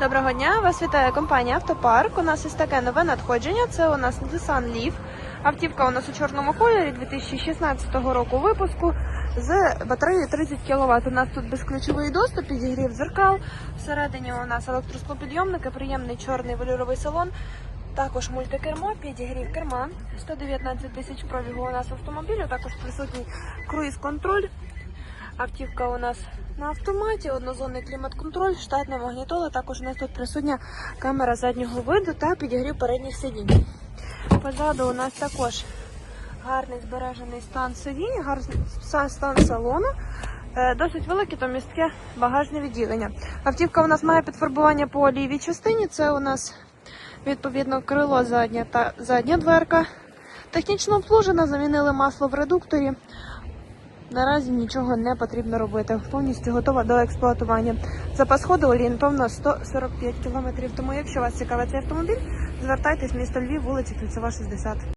Доброго дня, вас вітає компанія Автопарк. У нас ось таке нове надходження. Це у нас Nissan Leaf. Автівка у нас у чорному кольорі 2016 року випуску з батареєю 30 кВт. У нас тут безключовий доступ, підігрів дзеркал. Всередині у нас електросклопідйомники, приємний чорний велюровий салон. Також мультикермо, підігрів керма, 119 тисяч пробігу у нас автомобілю, також присутній круїз-контроль. Автівка у нас на автоматі, однозонний клімат-контроль, штатна магнітола. Також у нас тут присутня камера заднього виду та підігрів передніх сидінь. Позаду у нас також гарний збережений стан сидінь, гарний стан салону. Е, Досить велике та містке багажне відділення. Автівка у нас має підфарбування по лівій частині. Це у нас відповідно крило задня та задня дверка. Технічно обслужена, замінили масло в редукторі. Наразі нічого не потрібно робити. Повністю готова до експлуатування. Запас ходу орієнтовно 145 км. Тому, якщо вас цікавить цей автомобіль, звертайтесь місто Львів, вулиця Кільцева, 60.